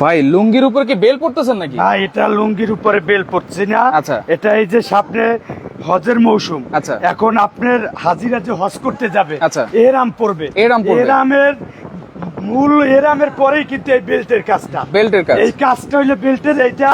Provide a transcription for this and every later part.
ভাই লুঙ্গির উপর কি বেল পড়তেছেন নাকি না এটা লুঙ্গির উপরে বেল পড়ছে না আচ্ছা। এটা এই যে সামনে হজের মৌসুম আচ্ছা। এখন আপনার হাজিরা যে হজ করতে যাবে আচ্ছা। এরাম পড়বে এরাম পড়বে। এরামের মূল এরামের পরেই কিন্তু এই বেল্টের কাজটা। বেল্টের কাজ। এই কাজটা হইল বেল্টের এইটা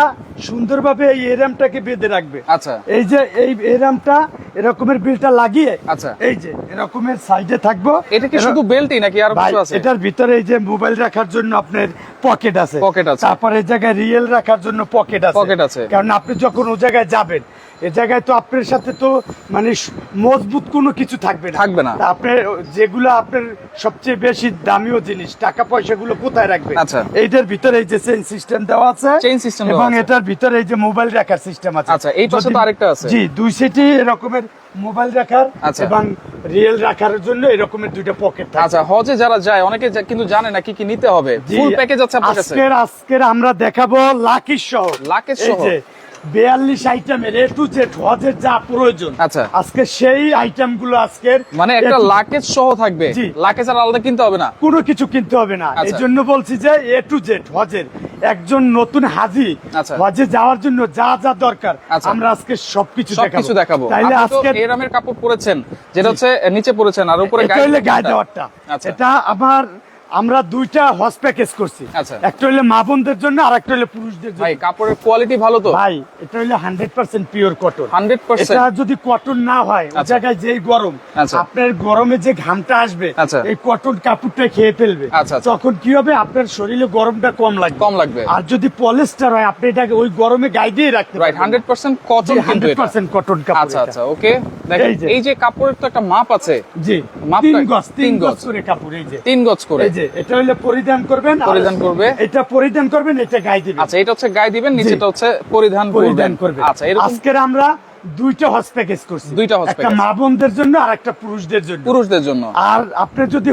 সুন্দরভাবে এই এরামটাকে বেঁধে রাখবে। আচ্ছা। এই যে এই এরামটা এরকমের বেলটা লাগিয়ে আচ্ছা। এই যে এরকমের সাইডে থাকব। এটা কি শুধু বেল্টই নাকি আর কিছু আছে? এটার ভিতরে এই যে মোবাইল রাখার জন্য আপনার পকেট আছে। পকেট আছে। তারপরে এই জায়গায় রিয়েল রাখার জন্য পকেট আছে। পকেট আছে। কারণ আপনি যখন ও জায়গায় যাবেন এ জায়গায় তো আপনার সাথে তো মানে মজবুত কোনো কিছু থাকবে না থাকবে না। আপনার যেগুলো আপনার সবচেয়ে বেশি দামিও জিনিস টাকা পয়সাগুলো কোথায় রাখবেন আচ্ছা। এইটার ভিতরে এই যে চেইন সিস্টেম দেওয়া আছে system দেওয়া এবং এটার ভিতরে এই যে মোবাইল রাখার সিস্টেম আছে আচ্ছা, এই পাশে তো আরেকটা আছে। জি দুই সেটই এরকমের মোবাইল রাখার আচ্ছা। এবং রিয়েল রাখার জন্য এরকমের দুইটা পকেট থাকে আচ্ছা হজে যারা যায় অনেকে কিন্তু জানে না কি কি নিতে হবে ফুল প্যাকেজ আছে আপনার কাছে আজকের আজকের আমরা দেখাবো লাকির শহর সহ। যে বিয়াল্লিশ আইটেমের এ টু জেড হজের যা প্রয়োজন আচ্ছা। আজকে সেই আইটেমগুলো আজকের মানে একটা লাকেজ সহ থাকবে। লাকেজ আর আলাদা কিনতে হবে না কোনো কিছু কিনতে হবে না আচ্ছা। এই জন্য বলছি যে এ টু জেড হজের একজন নতুন হাজি আচ্ছা। হজে যাওয়ার জন্য যা যা দরকার আচ্ছা। আমরা আজকে সবকিছু সবকিছু দেখাবো তাইলে আজকে এরামের কাপড় পরেছেন যেটা হচ্ছে নিচে পরেছেন আর উপরে গায়ে দেওয়ারটা। এটা আমার আমরা দুইটা হজ প্যাকেজ করছি। আচ্ছা। একটা হইলে মা বোনদের জন্য আর একটা হইলে পুরুষদের জন্য। ভাই কাপড়ের কোয়ালিটি ভালো তো? ভাই এটা হইলে হান্ড্রেড পার্সেন্ট পিওর কটন 100% এটা যদি কটন না হয় ওই আচ্ছা। জায়গায় যেই গরম আচ্ছা। আপনার গরমে যে ঘামটা আসবে। এই কটন কাপড়টা খেয়ে ফেলবে। তখন কি হবে? আপনার শরীরে গরমটা কম লাগবে। কম লাগবে। আর যদি পলিস্টার হয় আপনি এটাকে ওই গরমে গায়ে দিয়ে রাখতে রাইট হান্ড্রেড পার্সেন্ট কটন কিন্তু হান্ড্রেড পার্সেন্ট কটন কাপড় আচ্ছা আচ্ছা ওকে দেখেন এই যে। কাপড়ের তো একটা মাপ আছে। জি মাপটা- তিন গজ তিন গজ। করে কাপড় এই যে। তিন গজ করে। এই যে। এটা হইলে পরিধান করবেন পরিধান করবে। এটা পরিধান করবেন এটা গায়ে দিবেন। আচ্ছা এটা হচ্ছে গায়ে দিবেন নিচেটা হচ্ছে পরিধান পরিধান করবেন। করবে আচ্ছা আজকের আমরা দুইটা হজ প্যাকেজ করছি। দুইটা হজ একটা মা বোনদের জন্য আর একটা পুরুষদের জন্য। পুরুষদের জন্য। আর আপনার যদি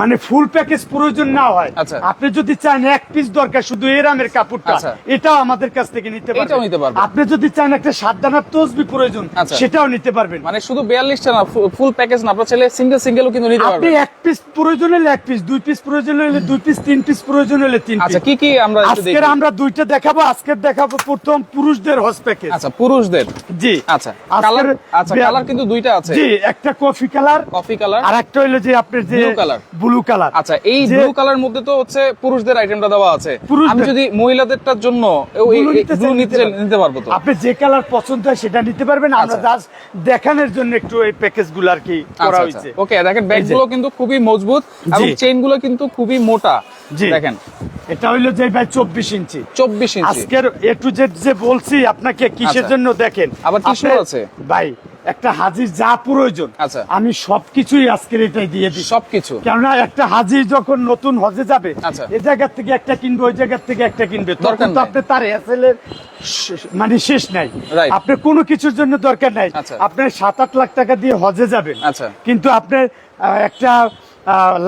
মানে ফুল প্যাকেজ প্রয়োজন না হয় আচ্ছা। আপনি যদি চান এক পিস দরকার শুধু এরামের কাপড়টা আচ্ছা। এটাও আমাদের কাছ থেকে নিতে পারবেন। এটাও নিতে পারবেন। আপনি যদি চান একটা সাতদানার তসবি প্রয়োজন আচ্ছা। সেটাও নিতে পারবেন। মানে শুধু বিয়াল্লিশটা না ফুল প্যাকেজ না আপনার ছেলে সিঙ্গেল সিঙ্গেলও কিন্তু নিতে আপনি এক পিস প্রয়োজন হলে এক পিস দুই পিস প্রয়োজন হলে দুই পিস তিন পিস প্রয়োজন হলে তিন পিস আচ্ছা কি কি আমরা আজকের আমরা দুইটা দেখাবো আজকের দেখাবো প্রথম পুরুষদের হজ প্যাকেজ আচ্ছা পুরুষদের। জি। আচ্ছা। কালার আচ্ছা কালার কিন্তু দুইটা আছে। জি একটা কফি কালার কফি কালার। আর একটা হইল যে আপনার যে Blue color। ব্লু কালার আচ্ছা এই ব্লু কালার মধ্যে তো হচ্ছে পুরুষদের আইটেমটা দেওয়া আছে। আমি যদি মহিলাদেরটার জন্য ব্লু নিতে নিতে পারব তো? আপনি যে কালার পছন্দ হয় সেটা নিতে পারবেন। আমরা আচ্ছা। জাস্ট দেখানোর জন্য একটু এই প্যাকেজগুলো আর কি করা আচ্ছা হয়েছে ওকে দেখেন ব্যাগগুলো কিন্তু খুবই মজবুত এবং জি। চেইনগুলো কিন্তু খুবই মোটা। দেখেন এটা হইল যে ভাই চব্বিশ ইঞ্চি চব্বিশ ইঞ্চি আজকের এ টু জেড যে বলছি আপনাকে কিসের আচ্ছা। জন্য দেখেন আবার টিস্যু আছে। ভাই একটা হাজির যা প্রয়োজন আচ্ছা। আমি সবকিছুই আজকের এটাই দিয়ে দিই সবকিছু কেননা একটা হাজি যখন নতুন হজে যাবে আচ্ছা। এ জায়গা থেকে একটা কিনবে ওই জায়গা থেকে একটা কিনবে তখন তো আপনি তার হ্যাসেলের মানে শেষ নাই. আপনি কোনো কিছুর জন্য দরকার নাই। আপনার সাত আট লাখ টাকা দিয়ে হজে যাবেন আচ্ছা। কিন্তু আপনার একটা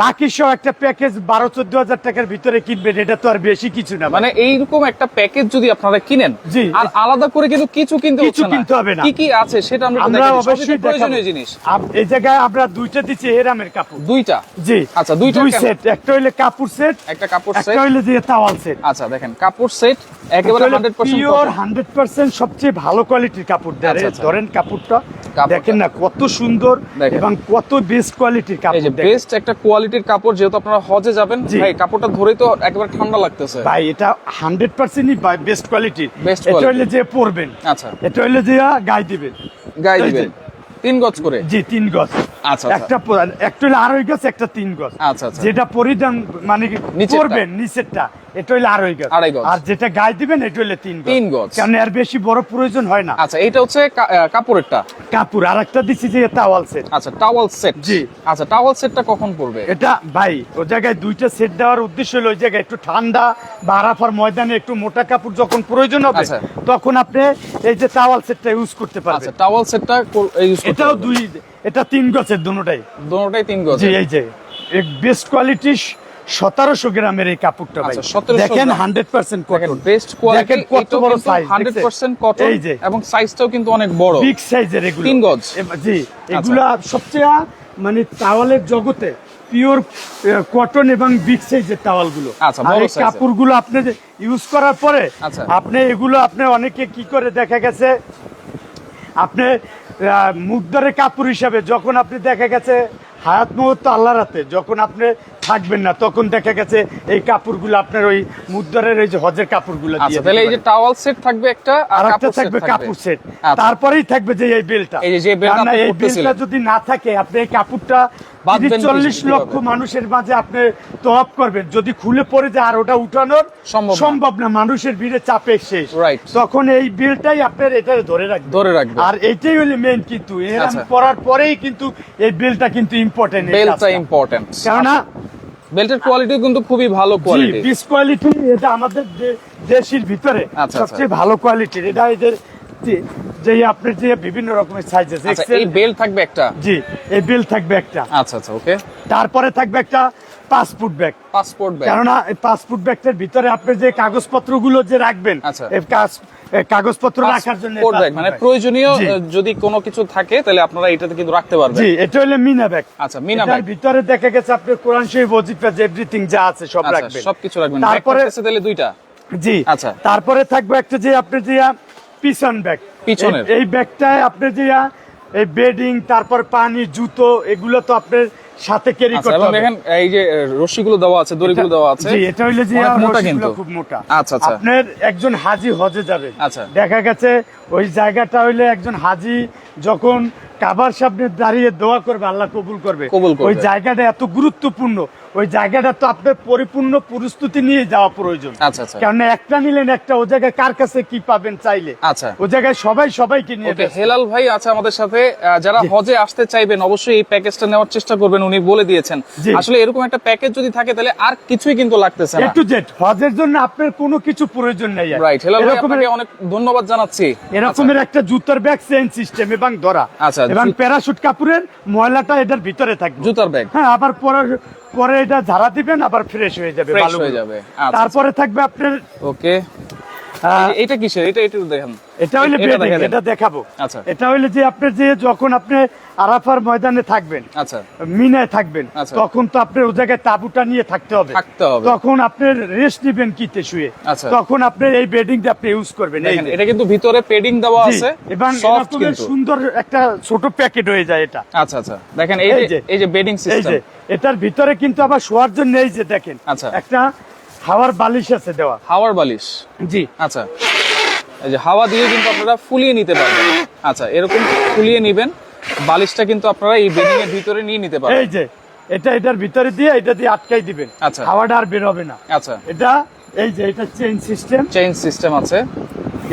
লাকি সহ একটা প্যাকেজ বারো চোদ্দ হাজার টাকার ভিতরে কিনবেন এটা তো আর বেশি কিছু না মানে এইরকম একটা প্যাকেজ যদি আপনারা কিনেন জি। আর আলাদা করে কিন্তু কিছু কিনতে কিছু কিনতে হবে না। কি কি আছে সেটা আমরা অবশ্যই প্রয়োজনীয় জিনিস। এই জায়গায় আমরা দুইটা দিচ্ছি হেরামের কাপড়। দুইটা? জি। আচ্ছা, দুইটা দুই সেট একটা হইলে কাপড় সেট একটা কাপড় একটা সেট হইলে যে তাওয়াল সেট আচ্ছা দেখেন কাপড় সেট একেবারে hundred pure percent hundred percent সবচেয়ে ভালো কোয়ালিটির কাপড় দেয়। আচ্ছা, আচ্ছা। ধরেন কাপড়টা। দেখেন না কত সুন্দর। এবং কত বেস্ট কোয়ালিটির কাপড় বেস্ট একটা কোয়ালিটির কাপড় যেহেতু আপনারা হজে যাবেন। ভাই কাপড়টা ধরেই তো একবার ঠান্ডা লাগতেছে। ভাই এটা হান্ড্রেড পার্সেন্টই বেস্ট কোয়ালিটির এটা। হইলে যে পরবেন আচ্ছা। এটা হইলে যে গায়ে দিবেন। গায়ে দিবেন। তিন গজ করে? জি তিন গজ। আচ্ছা, একটা একটা হইলে আড়াই গজ একটা তিন গজ। আচ্ছা, আচ্ছা। যেটা পরিধান মানে করবেন নিচেরটা এটা হইলে আড়াই গজ। আড়াই গজ। আর যেটা গায়ে দিবেন এটা হইলে তিন গজ। তিন গজ। কারণ এর বেশি বড় প্রয়োজন হয় না। আচ্ছা এটা হচ্ছে কাপড়েরটা? কাপড় আর একটা যে তাওয়াল সেট আচ্ছা টাওয়াল সেট জি। আচ্ছা টাওয়াল সেটটা কখন পড়বে এটা ভাই ও জায়গায় দুইটা সেট দেওয়ার উদ্দেশ্য হলো ওই জায়গায় একটু ঠান্ডা বা আরাফার ময়দানে একটু মোটা কাপড় যখন প্রয়োজন হবে আচ্ছা। তখন আপনি এই যে টাওয়াল সেটটা ইউজ করতে আচ্ছা পারবেন টাওয়াল সেটটা ইউজ এটাও দুই এটা তিন গছের দুটোটাই দুটোটাই তিন জি এই যে বেস্ট কোয়ালিটি সতেরোশো গ্রামের এই কাপড়টা ভাই। আচ্ছা, 1700 দেখেন। Hundred percent cotton best quality কত বড় সাইজ হান্ড্রেড পার্সেন্ট কটন এই যে। এবং সাইজটাও কিন্তু অনেক বড়। বিগ সাইজের এগুলো। তিন গজ। জি এগুলা সবচেয়ে মানে তাওয়ালের জগতে পিওর কটন এবং বিগ সাইজের টাওয়ালগুলো আচ্ছা, আর বড় এই কাপড়গুলো আপনি ইউজ করার পরে আচ্ছা। আপনি এগুলো আপনি অনেকে কি করে দেখা গেছে আপনি মুদ্রারে কাপড় হিসাবে যখন আপনি দেখা গেছে হায়াত মুহূর্ত আল্লাহ রাতে যখন আপনি থাকবেন না তখন দেখা গেছে এই কাপড়গুলো আপনার ওই মুদ্রারের ওই যে হজের কাপড়গুলো আচ্ছা তাহলে এই যে টাওয়াল সেট থাকবে একটা আর একটা থাকবে কাপড় সেট আচ্ছা। তারপরেই থাকবে যে এই বেলটা এই যে বেলটা এই বেলটা যদি না থাকে আপনি এই কাপড়টা চল্লিশ লক্ষ মানুষের মাঝে আপনি তোয়াপ করবেন। যদি খুলে পড়ে যায় আর ওটা উঠানোর সম্ভব না। মানুষের ভিড়ে চাপে শেষ। তখন এই বিলটাই আপনার এটা ধরে রাখবে। ধরে রাখবে। আর এটাই হলো মেন কিন্তু। এরম আচ্ছা। করার পরেই কিন্তু এই বিলটা কিন্তু ইম্পর্টেন্ট বেলটা ইম্পর্টেন্ট কেননা বেল্টের কোয়ালিটি কিন্তু খুবই ভালো কোয়ালিটি পিস কোয়ালিটি এটা আমাদের দেশের ভিতরে আচ্ছা, সবচেয়ে ভালো কোয়ালিটির এটা এদের যে- আপনার যে বিভিন্ন রকমের সাইজ আছে আচ্ছা এই বেল থাকবে একটা? জি এই বেল থাকবে একটা। আচ্ছা আচ্ছা ওকে তারপরে থাকবে একটা পাসপোর্ট ব্যাগ পাসপোর্ট ব্যাগ কেননা পাসপোর্ট ব্যাগটার ভিতরে আপনি যে কাগজপত্রগুলো যে রাখবেন আচ্ছা। কাগজপত্র রাখার জন্য ব্যাগ মানে প্রয়োজনীয় যদি কোনো কিছু থাকে তাহলে আপনারা এটাতে কিন্তু রাখতে পারবেন। জি এটা হলো মিনা ব্যাগ আচ্ছা, মিনা bag। ভিতরে দেখা গেছে আপনি কোরআন শরীফ ওজিফা এভরিথিং যা আছে সব আচ্ছা রাখবেন। সবকিছু রাখবেন। তারপরে তাহলে দুইটা। জি আচ্ছা। তারপরে থাকবে একটা যে আপনি যে পিছন ব্যাগ পিছনের। এই- এই ব্যাগটায় আপনি যে এই বেডিং তারপর পানি জুতো এগুলো তো আপনার সাথে ক্যারি আচ্ছা করতে হবে। দেখেন এই যে রশিগুলো দেওয়া আছে দড়িগুলো দেওয়া আছে। জি এটা হইলে যে মোটা কিন্তু। খুব মোটা। আচ্ছা, আচ্ছা। আপনার একজন হাজি হজে যাবে। আচ্ছা। দেখা গেছে ওই জায়গাটা হইলে একজন হাজি যখন কাবার সামনে দাঁড়িয়ে দোয়া করবে আল্লাহ কবুল করবে। কবুল করবে। ওই জায়গাটা এত গুরুত্বপূর্ণ। ওই জায়গাটা তো আপনার পরিপূর্ণ প্রস্তুতি নিয়ে যাওয়া প্রয়োজন। আচ্ছা আচ্ছা। কেননা একটা নিলেন একটা ও জায়গায় কার কাছে কি পাবেন চাইলে? আচ্ছা। ও জায়গায় সবাই সবাইকে নিয়ে হেলাল ভাই আছে আমাদের সাথে। যারা হজে আসতে চাইবেন অবশ্যই এই প্যাকেজটা নেওয়ার চেষ্টা করবেন উনি বলে দিয়েছেন। আসলে এরকম একটা প্যাকেজ যদি থাকে তাহলে আর কিছুই কিন্তু লাগতেছে না। টু জেড হজের জন্য আপনার কোনো কিছু প্রয়োজন নেই রাইট হেলাল ভাই আপনাকে অনেক ধন্যবাদ জানাচ্ছি। এরকমের একটা জুতার ব্যাগ চেইন সিস্টেম এবং ধরা আচ্ছা, এবং প্যারাশুট কাপড়ের ময়লাটা এটার ভিতরে থাকবে। জুতার ব্যাগ। হ্যাঁ আবার পরে পরে এটা ঝাড়া দিবেন আবার ফ্রেশ হয়ে যাবে বালুগুলো। হয়ে যাবে। আচ্ছা, তারপরে থাকবে আপনার ওকে আহ, এটা কিসের? এটা একটু দেখেন। এটা হইলে এটা দেখাবো। আচ্ছা। এটা হইলে যে আপনি যে যখন আপনি আরাফার ময়দানে থাকবেন আচ্ছা। মিনায় থাকবেন আচ্ছা। তখন তো আপনার ওই জায়গায় তাবুটা নিয়ে থাকতে হবে। থাকতে হবে। তখন আপনার রেস্ট নিবেন কিতে শুয়ে। আচ্ছা। তখন আপনি এই বেডিং বেডিংটা আপনি ইউজ করবেন। এটা কিন্তু ভিতরে পেডিং দেওয়া আছে। এবং সুন্দর একটা ছোট প্যাকেট হয়ে যায় এটা। আচ্ছা আচ্ছা। দেখেন এই যে এই যে বেডিং সিস্টেম এটার ভিতরে কিন্তু আবার শোয়ার জন্য এই যে দেখেন আচ্ছা। একটা হাওয়ার বালিশ আছে দেওয়া। হাওয়ার বালিশ? জি। আচ্ছা। এই যে হাওয়া দিয়ে কিন্তু আপনারা ফুলিয়ে নিতে পারবেন। আচ্ছা এরকম ফুলিয়ে নিবেন বালিশটা কিন্তু আপনারা এই বেডিং এর ভিতরে নিয়ে নিতে পারবেন। এই যে এটা এটার ভিতরে দিয়ে এটা দিয়ে আটকাই দিবেন। আচ্ছা। হাওয়াটা আর বের হবে না। আচ্ছা। এটা এই যে এটা চেইন সিস্টেম চেইন সিস্টেম আছে।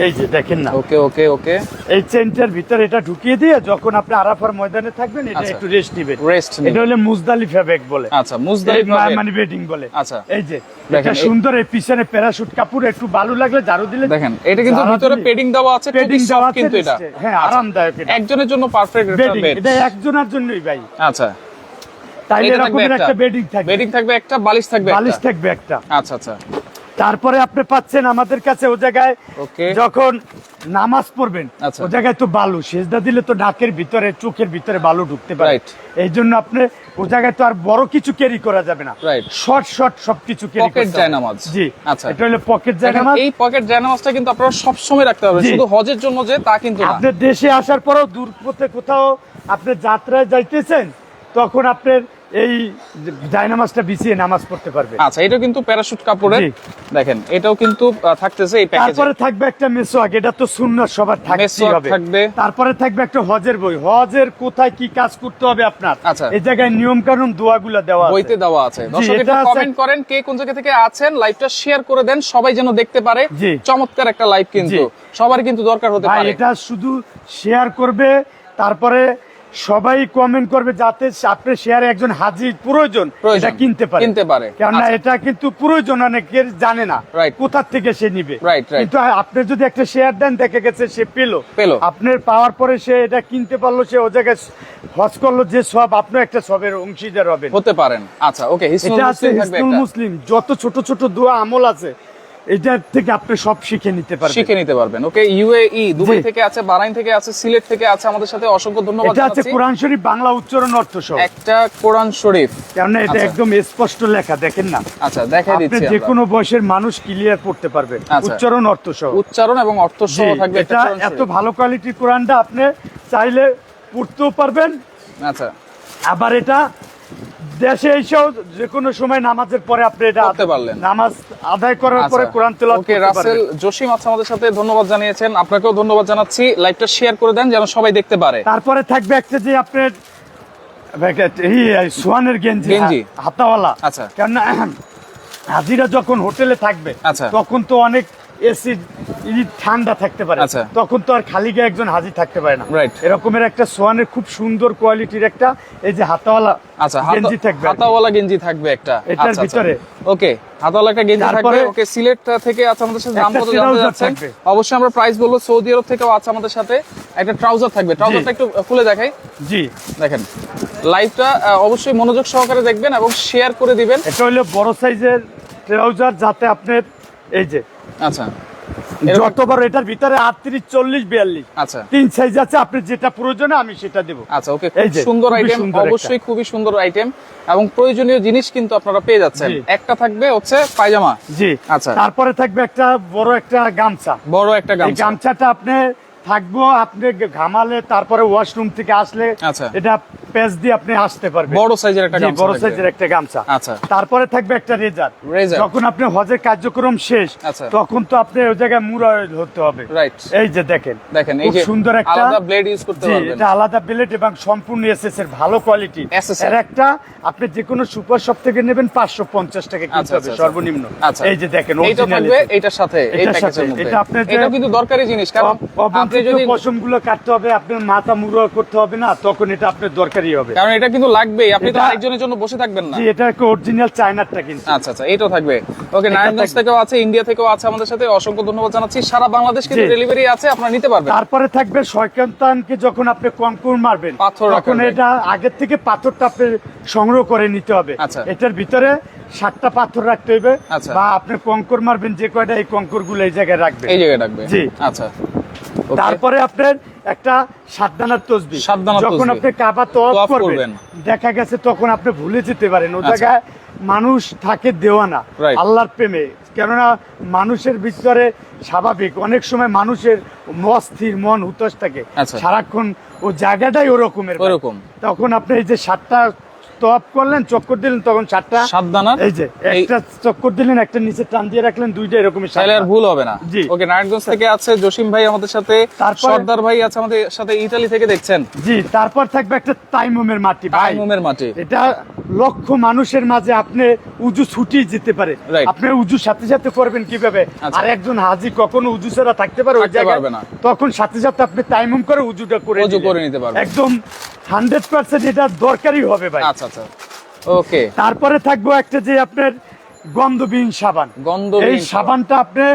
এই যে দেখেন না। ওকে ওকে ওকে। এই চেইনটার ভিতরে এটা ঢুকিয়ে দিয়ে যখন আপনি আরাফার ময়দানে থাকবেন এটা আচ্ছা। একটু রেস্ট নেবেন। রেস্ট এটা হলে মুজদালিফা ব্যাগ বলে। আচ্ছা মুজদালিফা মানে বেডিং বলে। আচ্ছা। এই যে এটা সুন্দর এই পিছনে প্যারাশুট কাপড় একটু ভালো লাগলে ঝাড়ু দিলে দেখেন এটা কিন্তু ভিতরে পেডিং দেওয়া আছে পেডিং দেওয়া কিন্তু এটা। হ্যাঁ আচ্ছা। আরামদায়ক এটা। একজনের জন্য পারফেক্ট একটা বেডিং এটা একজনের জন্যই ভাই। আচ্ছা। তাইলে একটা। একটা বেডিং থাকবে। বেডিং থাকবে একটা বালিশ থাকবে বালিশ থাকবে একটা। আচ্ছা আচ্ছা। তারপরে আপনি পাচ্ছেন আমাদের কাছে ও জায়গায় যখন নামাজ পড়বেন আচ্ছা। ও জায়গায় তো বালু সেজদা দিলে তো নাকের ভিতরে চোখের ভিতরে বালু ঢুকতে পারে। এই জন্য আপনি ও জায়গায় তো আর বড় কিছু ক্যারি করা যাবে না. শর্ট শর্ট সবকিছু ক্যারি পকেট জায়নামাজ। জি। আচ্ছা। এটা হলো পকেট জায়নামাজ। এই পকেট জায়নামাজটা কিন্তু আপনারা সব সময় রাখতে হবে। শুধু হজের জন্য যে তা কিন্তু না। আপনার দেশে আসার পরেও দূর পথে কোথাও আপনি যাত্রায় যাইতেছেন তখন আপনার এই জায়নামাজটা বিছিয়ে নামাজ পড়তে পারবেন আচ্ছা এটা কিন্তু প্যারাশুট কাপড়ের। দেখেন এটাও কিন্তু থাকতেছে এই প্যাকেজে তারপরে থাকবে একটা এটা তো শূন্য সবার থাকতেই হবে। থাকবে। তারপরে থাকবে একটা হজের বই। হজের কোথায় কি কাজ করতে হবে আপনার? আচ্ছা। এই জায়গায় নিয়ম কানুন দোয়াগুলো দেওয়া আছে। বইতে দেওয়া আছে। দর্শক এটা কমেন্ট করেন কে কোন জায়গা থেকে আছেন লাইভটা শেয়ার করে দেন সবাই যেন দেখতে পারে। চমৎকার একটা লাইভ কিন্তু। সবার কিন্তু দরকার হতে পারে। এটা শুধু শেয়ার করবে তারপরে সবাই কমেন্ট করবে যাতে আপনি শেয়ারে একজন হাজির প্রয়োজন। এটা কিনতে পারে কিনতে পারে। কেননা আচ্ছা। এটা কিন্তু প্রয়োজন অনেকের জানে না Right. কোথা থেকে সে নিবে. কিন্তু আপনি যদি একটা শেয়ার দেন দেখে গেছে সে পেল পেল। আপনার পাওয়ার পরে সে এটা কিনতে পারল সে ও জায়গায় হজ করল যে সব আপনার একটা সবের অংশীদার হবেন হতে পারেন আচ্ছা ওকে হিসনুল মুসলিম যত ছোট ছোট দোয়া আমল আছে এটার থেকে আপনি সব শিখে নিতে পারবেন। শিখে নিতে পারবেন ওকে ইউএই দুবাই থেকে আছে বারাইন থেকে আছে সিলেট থেকে আছে আমাদের সাথে অসংখ্য ধন্যবাদ এটা আছে কোরআন শরীফ বাংলা উচ্চারণ অর্থ সহ। একটা কোরআন শরীফ। কেননা এটা আচ্ছা। একদম স্পষ্ট লেখা দেখেন না? আচ্ছা দেখাই আপনি দিচ্ছি যে কোনো বয়সের মানুষ ক্লিয়ার পড়তে পারবে আচ্ছা। উচ্চারণ অর্থ সহ। উচ্চারণ এবং অর্থ সহ থাকবে এটা এত ভালো কোয়ালিটির কোরআনটা আপনি চাইলে পড়তেও পারবেন। আচ্ছা। আবার এটা দেশে এসেও যে কোনো সময় নামাজের পরে আপনি এটা পড়তে পারলেন। নামাজ আদায় করার পরে কোরআন তেলাওয়াত ওকে করতে রাসেল জসিম আছে আমাদের সাথে ধন্যবাদ জানিয়েছেন আপনাকেও ধন্যবাদ জানাচ্ছি লাইভটা শেয়ার করে দেন যেন সবাই দেখতে পারে তারপরে থাকবে একটা যে এই সোয়ানের গেঞ্জি গেঞ্জি। হাতাওয়ালা আচ্ছা। কেননা হাজিরা যখন হোটেলে থাকবে আচ্ছা। তখন তো অনেক এসি ঠান্ডা থাকতে পারে। আচ্ছা। তখন তো আর খালি গায়ে একজন হাজি থাকতে পারে না। Right. এরকমের একটা সোয়ানের খুব সুন্দর কোয়ালিটির একটা এই যে হাতাওয়ালা আচ্ছা গেঞ্জি থাকবে হাতাওয়ালা গেঞ্জি থাকবে একটা। এটার আচ্ছা, আচ্ছা। ভিতরে। ওকে হাতাওয়ালা একটা গেঞ্জি থাকবে। ওকে সিলেট থেকে আছে আমাদের সাথে দাম কত জানতে যাচ্ছেন। অবশ্যই আমরা প্রাইস বলব সৌদি আরব থেকেও আছে আমাদের সাথে। একটা ট্রাউজার থাকবে। ট্রাউজারটা একটু খুলে দেখাই। জি। দেখেন লাইভটা অবশ্যই মনোযোগ সহকারে দেখবেন এবং শেয়ার করে দিবেন। এটা হলো বড় সাইজের ট্রাউজার যাতে আপনার এই যে আচ্ছা। যতবার এটার ভিতরে আটত্রিশ চল্লিশ বিয়াল্লিশ আচ্ছা। তিন সাইজ আছে আপনি যেটা প্রয়োজনে আমি সেটা দেবো। আচ্ছা ওকে সুন্দর আইটেম। অবশ্যই খুবই সুন্দর আইটেম এবং প্রয়োজনীয় জিনিস কিন্তু আপনারা পেয়ে যাচ্ছেন। একটা থাকবে হচ্ছে পায়জামা। জি। আচ্ছা। তারপরে থাকবে একটা বড় একটা গামছা। বড় একটা গামছা। গামছাটা আপনি থাকব আপনি ঘামালে তারপরে ওয়াশরুম থেকে আসলে আচ্ছা। এটা পেজ দিয়ে আপনি আসতে পারবেন। বড় সাইজের একটা গামছা বড় সাইজের একটা গামছা। আচ্ছা। তারপরে থাকবে একটা রেজার। যখন আপনি হজের কার্যক্রম শেষ আচ্ছা। তখন তো আপনি ওই জায়গায় মুড়া হতে হবে। রাইট এই যে দেখেন। দেখেন এই যে সুন্দর একটা আলাদা ব্লেড ইউজ করতে পারবেন। এটা আলাদা প্লেট এবং সম্পূর্ণ এসএস এর ভালো কোয়ালিটি এর। একটা আপনি যে কোনো সুপার শপ থেকে নেবেন পাঁচশো পঞ্চাশ টাকা কিনতে আচ্ছা, হবে সর্বনিম্ন। আচ্ছা। এই যে দেখেন এইটা থাকবে। এটার সাথে এই প্যাকেজের মধ্যে। এটা আপনার যে- এটা কিন্তু দরকারি জিনিস কারণ অব- আপনি যদি পশমগুলো কাটতে হবে আপনার মাথা মুড়ো করতে হবে না তখন এটা আপনার দরকারই হবে। কারণ এটা কিন্তু লাগবেই আপনি তো আরেকজনের জন্য বসে থাকবেন না। জি এটা একটা অরিজিনাল চায়নারটা কিন্তু। আচ্ছা আচ্ছা এটাও থাকবে। ওকে নারায়ণগঞ্জ থেকেও আছে ইন্ডিয়া থেকেও আছে আমাদের সাথে। অসংখ্য ধন্যবাদ জানাচ্ছি। সারা বাংলাদেশ কিন্তু ডেলিভারি আছে আপনারা নিতে পারবেন। তারপরে থাকবে সয়কান্তানকে যখন আপনি কঙ্কুর মারবেন পাথর তখন এটা আগের থেকে পাথরটা আপনি সংগ্রহ করে নিতে হবে। আচ্ছা। এটার ভিতরে সাতটা পাথর রাখতে হবে আচ্ছা। বা আপনি কঙ্কর মারবেন যে কয়টা এই কঙ্করগুলো এই জায়গায় রাখবেন। এই জায়গায় রাখবে জি। আচ্ছা. তারপরে আপনার একটা সাতদানার তসবি যখন আপনি কাবা তওয়াফ করবেন। দেখা গেছে তখন আপনি ভুলে যেতে পারেন ও আচ্ছা। জায়গায় মানুষ থাকে দেওয়ানা. আল্লাহর প্রেমে কেননা মানুষের ভিতরে স্বাভাবিক অনেক সময় মানুষের অস্থির মন হুতস থাকে আচ্ছা। সারাক্ষণ ও জায়গাটাই ওরকমের ওরকম। তখন আপনি এই যে সাতটা তপ করলেন চক্কর দিলেন তখন সাতটা এই যে একটা চক্কর দিলেন একটা নিচে টান দিয়ে রাখলেন দুইটা এরকমই তাহলে আর ভুল হবে না। জি। ওকে নারায়ণগঞ্জ থেকে আছে জসিম ভাই আমাদের সাথে সর্দার ভাই আছে আমাদের সাথে ইতালি থেকে দেখছেন। জি তারপর থাকবে একটা তাইমুমের মাটি ভাই। টাইমুমের মাটি। এটা লক্ষ মানুষের মাঝে আপনি উজু ছুটিয়ে যেতে পারে। আপনি উজু সাথে সাথে করবেন কীভাবে? আচ্ছা। আর একজন হাজি কখনো উজু ছাড়া থাকতে পারে ওই জায়গায়? পারবে না। তখন সাথে সাথে আপনি তাইমুম করে উজুটা করে উজু করে নিতে পারবেন। একদম হান্ড্রেড পার্সেন্ট এটা দরকারই হবে ভাই। আচ্ছা আচ্ছা। ওকে তারপরে থাকব একটা যে আপনার গন্ধবিহীন সাবান। গন্ধবিহীন এই সাবানটা আপনি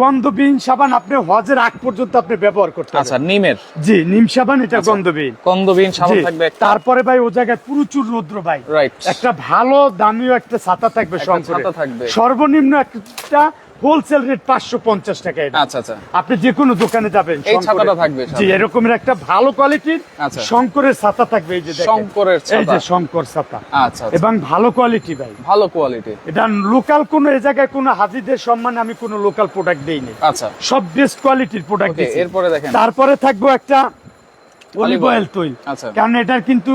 গন্ধবিহীন সাবান আপনি হজের আগ পর্যন্ত আপনি ব্যবহার করতে আচ্ছা নিমের? জি নিম সাবান এটা আচ্ছা। গন্ধবিহীন। গন্ধবিহীন সাবান থাকবে তারপরে ভাই ও জায়গায় প্রচুর রৌদ্র ভাই. একটা ভালো দামিও একটা ছাতা থাকবে একটা ছাতা থাকবে। সর্বনিম্ন একটা হোলসেল রেট পাঁচশো পঞ্চাশ টাকা এটা। আচ্ছা আচ্ছা। আপনি যে কোনো দোকানে যাবেন এই ছাতাটা থাকবে। জি এরকমের একটা ভালো কোয়ালিটির আচ্ছা। শঙ্করের ছাতা থাকবে এই যে শঙ্করের এই যে শঙ্কর ছাতা। আচ্ছা আচ্ছা। এবং ভালো কোয়ালিটি ভাই। ভালো কোয়ালিটি এটা লোকাল কোনো এ জায়গায় কোনো হাজিদের সম্মানে আমি কোনো লোকাল প্রোডাক্ট দেইনি। আচ্ছা। সব বেস্ট কোয়ালিটির প্রোডাক্ট এরপরে দেখেন। তারপরে থাকব একটা অলিভ অয়েল তৈল। কারণ এটার কিন্তু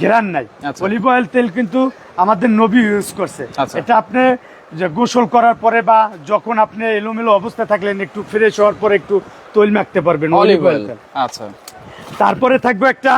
ঘেরান নাই। অলিভ অয়েল তেল কিন্তু আমাদের নবী ইউজ করছে। আচ্ছা। এটা আপনি যে গোসল করার পরে বা যখন আপনি এলোমেলো অবস্থায় থাকলেন একটু ফ্রেশ হওয়ার পরে একটু তৈল মাখতে পারবেন অলিভ অয়েল আচ্ছা। তারপরে থাকবে একটা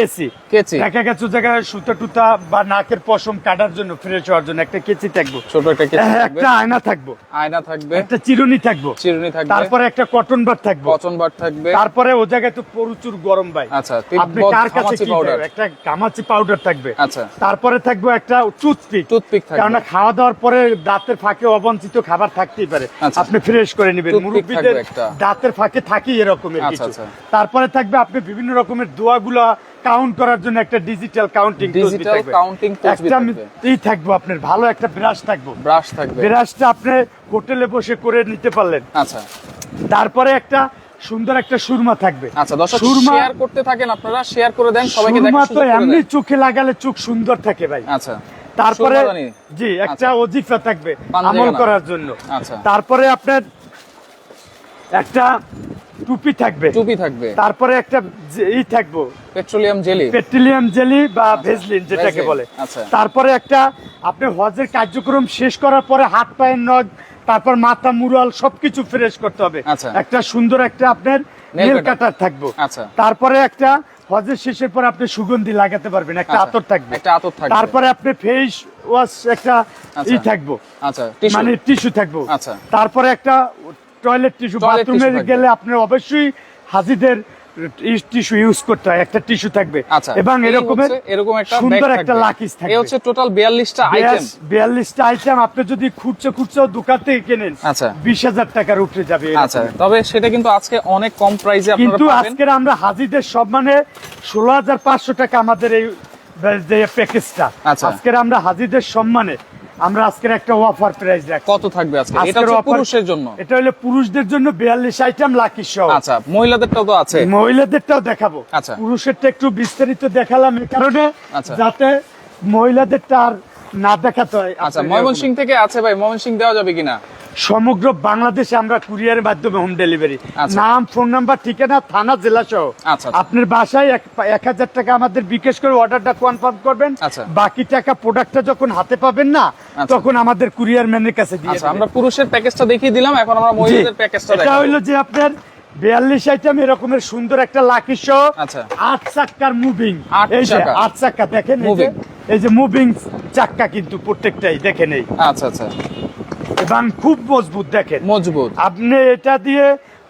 কেচি। দেখা গেছে ওই জায়গায় সুতা টুতা বা নাকের পশম কাটার জন্য ফ্রেশ হওয়ার জন্য একটা কেচি থাকব। ছোট একটা কেচি হ্যাঁ, থাকবে। একটা আয়না থাকব। আয়না থাকবে। একটা চিরুনি থাকব। চিরুনি থাকবে। তারপরে একটা কটন বার থাকব। পচন বার থাকবে। তারপরে ও জায়গায় তো প্রচুর গরম ভাই। আচ্ছা, আপনি কার কাছে কি। পাবেন? একটা গামাচি পাউডার থাকবে। আচ্ছা। তারপরে থাকবে একটা টুথপিক টুথপিক থাকবে। কারণ খাওয়া দাওয়ার পরে দাঁতের ফাঁকে অবঞ্চিত খাবার থাকতেই পারে। আচ্ছা। আপনি ফ্রেশ করে নেবেন। মুরব্বীদের দাঁতের ফাঁকে থাকি এরকমের আচ্ছা, কিছু। আচ্ছা। তারপরে থাকবে আপনি বিভিন্ন রকমের দোয়াগুলা কাউন্ট করার জন্য একটা ডিজিটাল কাউন্টিং counting তসবি একটা। ই থাকব আপনার ভালো একটা ব্রাশ থাকব। ব্রাশ থাকবে। ব্রাশটা আপনি হোটেলে বসে করে নিতে পারলেন। আচ্ছা। তারপরে একটা সুন্দর একটা সুরমা থাকবে। আচ্ছা দর্শক সুরমা শেয়ার করতে থাকেন আপনারা শেয়ার করে দেন সবাইকে সুরমা তো এমনি। চোখে লাগালে চোখ সুন্দর থাকে ভাই। আচ্ছা। তারপরে জি একটা অজিফা থাকবে আমল করার জন্য। আচ্ছা। তারপরে আপনার একটা টুপি থাকবে। টুপি থাকবে। তারপরে একটা ই থাকব। Petroleum jelly. পেট্রোলিয়াম জেলি বা ভেজলিন যেটাকে বলে। আচ্ছা। তারপরে একটা আপনি হজের কার্যক্রম শেষ করার পরে হাত পায়ের নখ তারপর মাথা মুরাল সবকিছু ফ্রেশ করতে হবে। আচ্ছা। একটা সুন্দর একটা আপনার নেল কাটার। থাকব। আচ্ছা। তারপরে একটা হজের শেষের পর আপনি সুগন্ধি লাগাতে পারবেন একটা আচ্ছা, আতর থাকবে। একটা আতর থাকবে। তারপরে আপনি ফেস ওয়াশ একটা আচ্ছা। ই থাকব। আচ্ছা মানে টিস্যু থাকব। আচ্ছা। তারপরে একটা টয়লেট টিস্যু বাথরুমে গেলে আপনার অবশ্যই হাজিদের টিস্যু ইউজ করতে হয়। একটা টিস্যু থাকবে। আচ্ছা এবং এরকমের এরকম একটা সুন্দর একটা থাকবে। এই হচ্ছে টোটাল 42টা আইটেম আইটেম আপনি যদি খুঁজছে খুঁজছে দোকান থেকে কেনেন আচ্ছা। বিশ হাজার টাকার উপরে যাবে আচ্ছা তবে সেটা কিন্তু আজকে অনেক কম প্রাইসে আপনারা কিন্তু আজকের আমরা হাজিদের সম্মানে ষোলো হাজার পাঁচশো টাকা আমাদের এই যে প্যাকেজটা আচ্ছা। আজকের আমরা হাজিদের সম্মানে আমরা আজকের একটা অফার প্রাইস রাখি কত থাকবে আজকে? এটা হচ্ছে পুরুষের জন্য। এটা হলো পুরুষদের জন্য বিয়াল্লিশ আইটেম লাকি সহ আচ্ছা মহিলাদেরটাও তো আছে। মহিলাদেরটাও দেখাবো। আচ্ছা। পুরুষেরটা একটু বিস্তারিত দেখালাম এই কারণে আচ্ছা। যাতে মহিলাদেরটা আর না দেখাতে হয় আচ্ছা আপনার ময়মনসিং থেকে আছে ভাই ময়মনসিং দেওয়া যাবে কিনা সমগ্র বাংলাদেশে আমরা কুরিয়ারের মাধ্যমে হোম ডেলিভারি আচ্ছা। নাম ফোন নাম্বার ঠিকানা থানা জেলা সহ আচ্ছা, আচ্ছা। আপনার বাসায় এক- হাজার টাকা আমাদের বিকাশ করে অর্ডারটা কনফার্ম করবেন। বাকি টাকা প্রোডাক্টটা যখন হাতে পাবেন না। তখন আমাদের কুরিয়ার ম্যানের কাছে দিয়ে আমরা পুরুষের প্যাকেজটা দেখিয়ে দিলাম এখন আমরা মহিলাদের প্যাকেজটা এটা হইল যে আপনার বিয়াল্লিশ আইটেম এরকমের সুন্দর একটা লাকি শো আচ্ছা। আট চাক্কার মুভিং এই যে আট চাক্কা দেখেন এই যে মুভিং চাক্কা কিন্তু প্রত্যেকটাই দেখেন এই। আচ্ছা আচ্ছা। এবং খুব মজবুত দেখেন। মজবুত। আপনি এটা দিয়ে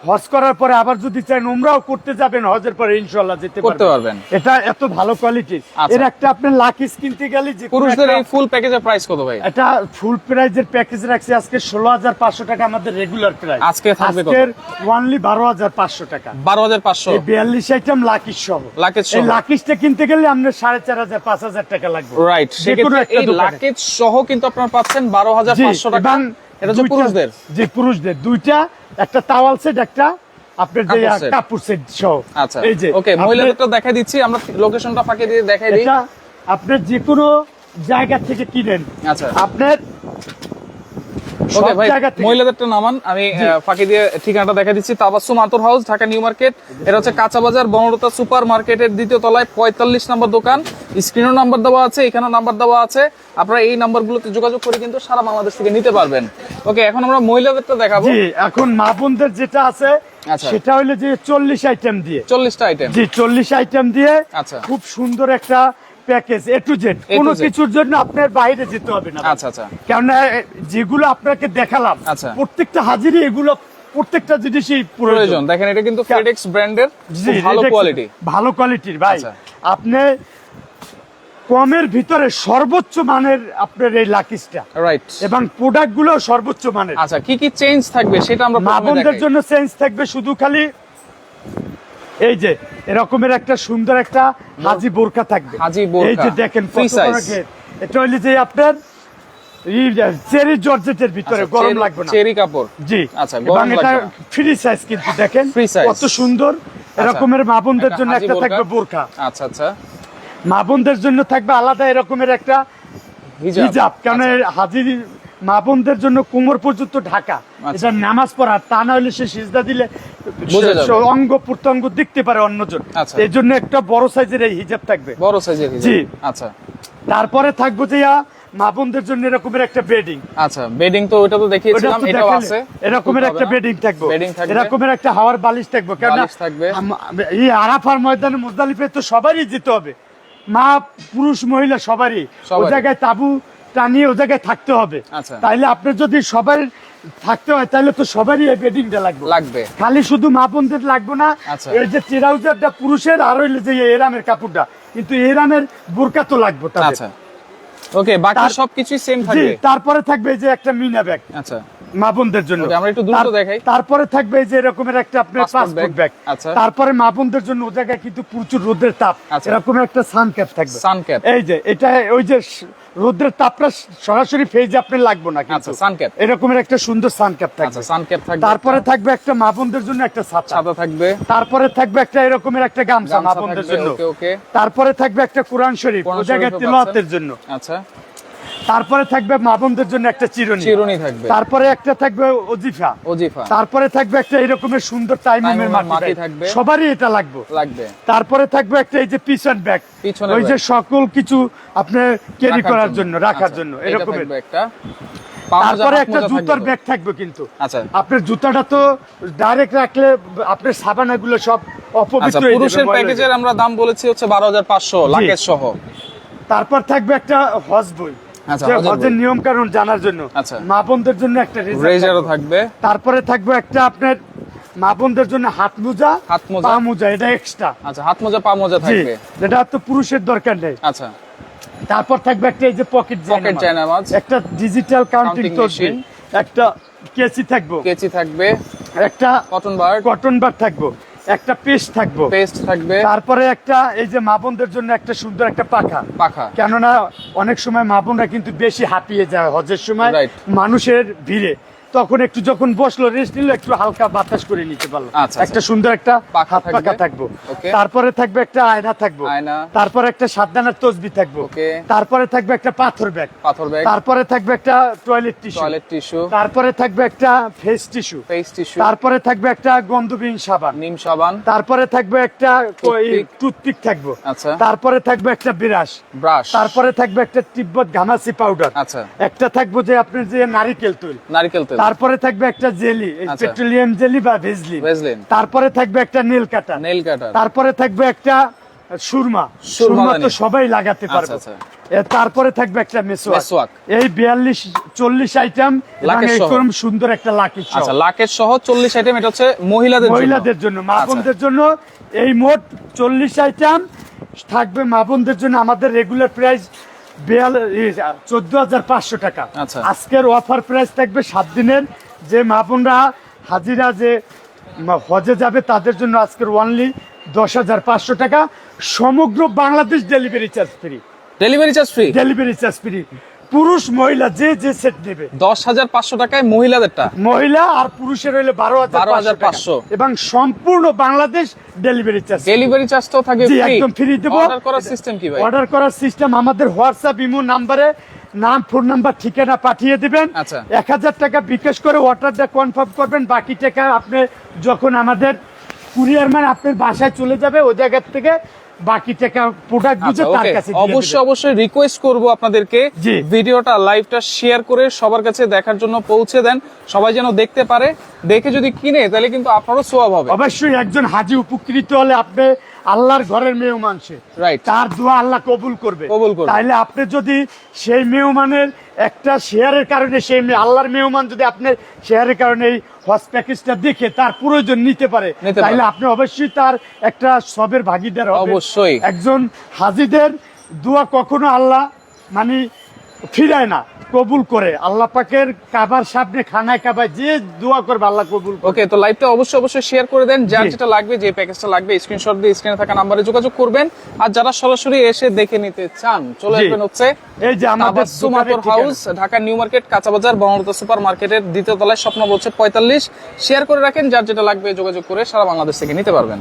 হজ করার পরে আবার যদি চান উমরাও করতে যাবেন হজের পরে ইনশাল্লাহ যেতে করতে পারবেন। এটা এত ভালো কোয়ালিটির আচ্ছা। এর একটা আপনি লাকিস কিনতে গেলে যে পুরুষদের এই ফুল প্যাকেজের প্রাইস কত ভাই? এটা ফুল প্রাইজের প্যাকেজ রাখছি আজকে ষোলো হাজার পাঁচশো টাকা আমাদের রেগুলার প্রাইস আজকে থাকবে কত? আজকের ওয়ানলি বারো হাজার পাঁচশো টাকা। বারো হাজার পাঁচশো। এই বিয়াল্লিশ আইটেম লাকিস সহ। এই সহ। লাকিসটা কিনতে গেলে আপনার সাড়ে চার হাজার পাঁচ হাজার টাকা লাগবে। রাইট সেক্ষেত্রে এই। লাকেজ সহ কিন্তু আপনারা পাচ্ছেন বারো হাজার জি, পাঁচশো টাকা। এবং এটা হচ্ছে পুরুষদের। জি পুরুষদের। দুইটা একটা তাওয়াল সেট একটা আপনার যে কাপড় সেট সহ। আচ্ছা। এই যে ওকে মহিলাদেরটা দেখাই দিচ্ছি আমরা লোকেশনটা ফাঁকে দিয়ে দেখাই দিই। আপনার যে কোনো জায়গা থেকে কিনেন। আচ্ছা। আপনার ওকে ভাই মহিলাদেরটা নামান। আমি ফাঁকি দিয়ে ঠিকানাটা দেখা দিচ্ছি। তাবাসুম আতর হাউস ঢাকা নিউ মার্কেট। এটা হচ্ছে কাঁচা বাজার বনরতা সুপার মার্কেটের দ্বিতীয় তলায় পঁয়তাল্লিশ নম্বর দোকান। স্ক্রিনও নাম্বার দেওয়া আছে এখানেও নাম্বার দেওয়া আছে। আপনারা এই নাম্বারগুলোতে যোগাযোগ করে কিন্তু সারা বাংলাদেশ থেকে নিতে পারবেন। ওকে এখন আমরা মহিলাদেরটা দেখাবো। এখন মা বোনদের যেটা আছে আচ্ছা। সেটা হলো যে চল্লিশ আইটেম দিয়ে। চল্লিশটা আইটেম জি চল্লিশ আইটেম দিয়ে আচ্ছা। খুব সুন্দর একটা প্যাকেজ এ টু জেড কোনো কিছুর জন্য আপনার বাইরে যেতে হবে না। আচ্ছা আচ্ছা। কেননা যেগুলো আপনাকে দেখালাম আচ্ছা। প্রত্যেকটা হাজিরই এগুলো প্রত্যেকটা জিনিসই প্রয়োজন। দেখেন এটা কিন্তু ফেডেক্স ব্র্যান্ডের ভালো কোয়ালিটি ভালো কোয়ালিটির ভাই। আচ্ছা। আপনি কমের ভিতরে সর্বোচ্চ মানের আপনার এই লাকিসটা রাইট এবং প্রোডাক্টগুলো সর্বোচ্চ মানের। আচ্ছা কি কি চেঞ্জ থাকবে সেটা আমরা মা জন্য চেঞ্জ থাকবে শুধু খালি এই যে এরকমের একটা সুন্দর একটা হাজি বোরকা থাকবে। হাজি বোরকা। এই যে দেখেন এটা হইলে যে আপনার চেরি জর্জেটের ভিতরে আচ্ছা, গরম লাগবে না। চেরি কাপড়। জি। আচ্ছা, গরম এটা ফ্রি সাইজ কিন্তু দেখেন। কত সুন্দর। এরকমের মা বোনদের জন্য একটা থাকবে বোরকা। আচ্ছা আচ্ছা। মা বোনদের জন্য থাকবে আলাদা এরকমের একটা হিজাব। হিজাব কারণ হাজির মা বোনদের জন্য কোমর পর্যন্ত ঢাকা। আচ্ছা। এটা নামাজ পড়া তা না হলে সে সিজদা দিলে অঙ্গ প্রত্যঙ্গ দেখতে পারে অন্যজন। আচ্ছা। এই জন্য একটা বড় সাইজের এই হিজাব থাকবে। বড় সাইজের জি। আচ্ছা। তারপরে থাকব যে মা বোনদের জন্য এরকমের একটা বেডিং। আচ্ছা বেডিং তো ওটা তো দেখিয়েছিলাম এটাও আছে। এরকমের একটা বেডিং থাকবে। এরকমের একটা হাওয়ার বালিশ থাকবে। কেননা থাকবে। এই আরাফার ময়দানে মুজদালিফে তো সবারই যেতে হবে। মা পুরুষ মহিলা সবারই। ও জায়গায় তাবু টানিয়ে ও জায়গায় থাকতে হবে আচ্ছা। তাইলে আপনার যদি সবাই থাকতে হয় তাহলে তো সবারই এই বেডিংটা লাগবে লাগবে খালি শুধু মা বোনদের লাগবে না আচ্ছা। এই যে ট্রাউজারটা পুরুষের আর হইলে যে এরামের কাপড়টা কিন্তু এরামের বোরকা তো লাগবে। আচ্ছা ওকে বাকি সবকিছুই সেম জি থাকবে তারপরে থাকবে যে একটা মিনা ব্যাগ আচ্ছা মা বোনদের জন্য আমরা একটু দ্রুত দেখাই। তারপরে থাকবে যে এরকমের একটা আপনার পাসপোর্ট ব্যাগ আচ্ছা। তারপরে মা বোনদের জন্য ও জায়গায় কিন্তু প্রচুর রোদের তাপ। এরকম একটা সান ক্যাপ থাকবে Sun cap। এই যে এটা ওই যে রোদ্রের তাপটা সরাসরি ফেজে আপনি লাগবে না কিন্তু। সানক্যাপ এরকমের একটা সুন্দর সানক্যাপ আচ্ছা থাকবে সানক্যাপ থাকবে। তারপরে থাকবে একটা মা বোনদের জন্য একটা ছাতা। থাকবে। তারপরে থাকবে একটা এরকমের একটা গামছা মা বোনদের জন্য। ওকে ওকে। তারপরে থাকবে একটা কোরআন শরীফ। ওই জায়গায় তিলাওয়াতের জন্য। আচ্ছা। তারপরে থাকবে মা বোনদের জন্য একটা চিরুনি। চিরুনি থাকবে। তারপরে একটা থাকবে অজিফা ওজিফা। তারপরে থাকবে একটা এরকমের সুন্দর টাইমের টাইমের মাটি থাকবে। সবারই এটা লাগবে। লাগবে। তারপরে থাকবে একটা এই যে পিছন ব্যাগ ওই যে সকল কিছু আপনি ক্যারি করার জন্য। রাখার আচ্ছা, জন্য এরকম একটা। তারপরে একটা জুতার ব্যাগ থাকবে কিন্তু। আচ্ছা। আপনার জুতাটা তো ডাইরেক্ট রাখলে আপনার সাবানাগুলো সব আচ্ছা অপবিত্র পুরুষের প্যাকেজের আমরা দাম বলেছি হচ্ছে বারো হাজার পাঁচশো সহ। তারপর থাকবে একটা হজ বই। আচ্ছা, হজের হজের নিয়ম কানুন জানার জন্য। আচ্ছা। মা বোনদের জন্য একটা রেজারও থাকবে। তারপরে থাকবে একটা আপনার মা বোনদের জন্য হাত মোজা হাত মোজা। পা মোজা এটা এক্সট্রা আচ্ছা হাত মোজা পা মোজা থাকবে। যেটা তো পুরুষের দরকার নেই। আচ্ছা। তারপর থাকবে একটা এই যে পকেট পকেট জায়নামাজ একটা ডিজিটাল কাউন্টিং machine। একটা কেসি থাকব। কেচি থাকবে। একটা কটন বার্ড কটন বার থাকব। একটা পেস্ট থাকব। পেস্ট থাকবে। তারপরে একটা এই যে মাপনদের জন্য একটা সুন্দর একটা পাখা। পাখা। কেননা অনেক সময় মাপনরা কিন্তু বেশি হাঁপিয়ে যায় হজের সময়। মানুষের ভিড়ে। তখন একটু যখন বসল রেস্ট নিল একটু হালকা বাতাস করে নিতে পারল। আচ্ছা, একটা সুন্দর একটা হাত পাখা থাকব? তারপরে থাকবে একটা আয়না থাকব। তারপরে একটা সাতদানার তসবি থাকব। তারপরে থাকবে একটা পাথর ব্যাগ। পাথর ব্যাগ। তারপরে থাকবে একটা টয়লেট টিস্যু টয়লেট টিস্যু তারপরে থাকবে একটা ফেস টিস্যু ফেস টিস্যু তারপরে থাকবে একটা গন্ধবিহীন সাবান। নিম সাবান। তারপরে থাকবে একটা। টুথপিক থাকব। আচ্ছা। তারপরে থাকবে একটা বিরাস ব্রাশ তারপরে থাকবে একটা তিব্বত ঘামাসি পাউডার আচ্ছা। একটা থাকব যে আপনি যে নারিকেল তৈল। নারিকেল তেল। তারপরে থাকবে একটা জেলি আচ্ছা। পেট্রোলিয়াম জেলি বা ভেজলিন। তারপরে থাকবে একটা নেল কাটার নেল কাটার তারপরে থাকবে একটা সুরমা। সুরমা তো সবাই লাগাতে পারবে। আচ্ছা, তারপরে থাকবে একটা মেসোয়াক। এই বিয়াল্লিশ চল্লিশ আইটেম এরকম সুন্দর একটা লাকি আচ্ছা লাকের সহ চল্লিশ আইটেম এটা হচ্ছে মহিলাদের মহিলাদের জন্য মা আচ্ছা। বোনদের জন্য। এই মোট চল্লিশ আইটেম থাকবে মা বোনদের জন্য। আমাদের রেগুলার প্রাইস চোদ্দ হাজার পাঁচশো টাকা। আচ্ছা। আজকের অফার প্রাইস থাকবে সাত দিনের। যে মা হাজিরা যে হজে যাবে তাদের জন্য আজকের ওয়ানলি দশ হাজার পাঁচশো টাকা। সমগ্র Bangladesh delivery charge free delivery charge free delivery charge free পুরুষ মহিলা যে যে সেট নেবে। দশ হাজার পাঁচশো টাকায় মহিলাদেরটা। মহিলা আর পুরুষের হইলে বারো হাজার 12,500 পাঁচশো। এবং সম্পূর্ণ বাংলাদেশ ডেলিভারি চার্জ ডেলিভারি চার্জটাও থাকবে জি একদম ফ্রি দেবো। অর্ডার করার সিস্টেম কি ভাই? অর্ডার করার সিস্টেম আমাদের হোয়াটসঅ্যাপ ইমো নাম্বারে নাম ফোন নাম্বার ঠিকানা পাঠিয়ে দিবেন। আচ্ছা। এক হাজার টাকা বিকাশ করে অর্ডারটা কনফার্ম করবেন। বাকি টাকা আপনি যখন আমাদের কুরিয়ার ম্যান আপনার বাসায় চলে যাবে ওই জায়গার থেকে বাকি টাকা প্রোডাক্ট বুঝে তার কাছে অবশ্যই অবশ্যই রিকোয়েস্ট করব আপনাদেরকে। ভিডিওটা লাইভটা শেয়ার করে সবার কাছে দেখার জন্য পৌঁছে দেন। সবাই যেন দেখতে পারে। দেখে যদি কিনে তাহলে কিন্তু আপনারও সোয়াব হবে। অবশ্যই একজন হাজি উপকৃত হলে আপনি আল্লাহর ঘরের মেহমান সে তার দোয়া আল্লাহ কবুল করবে। তাইলে আপনি যদি সেই মেহমানের একটা শেয়ারের কারণে সেই আল্লাহর মেহমান যদি আপনার শেয়ারের কারণে এই হজ প্যাকেজটা দেখে তার প্রয়োজন নিতে পারে তাইলে আপনি অবশ্যই তার একটা সবের ভাগিদার অবশ্যই। একজন হাজিদের দোয়া কখনো আল্লাহ মানে ফিরায় না কবুল করে। আল্লাহ পাকের কাবার সামনে খানায় কাবায় যে দোয়া করবে আল্লাহ কবুল ওকে তো লাইভটা অবশ্যই অবশ্যই শেয়ার করে দেন। যার যেটা লাগবে যে প্যাকেজটা লাগবে স্ক্রিনশট দিয়ে স্ক্রিনে থাকা নাম্বারে যোগাযোগ করবেন। আর যারা সরাসরি এসে দেখে নিতে চান চলে আসবেন হচ্ছে এই যে আমাদের ঠিকানা। হাউস ঢাকা নিউ মার্কেট কাঁচাবাজার বনলতা সুপার মার্কেটের দ্বিতীয় তলায় স্বপ্ন বলছে পঁয়তাল্লিশ। শেয়ার করে রাখেন যার যেটা লাগবে যোগাযোগ করে সারা বাংলাদেশ থেকে নিতে পারবেন।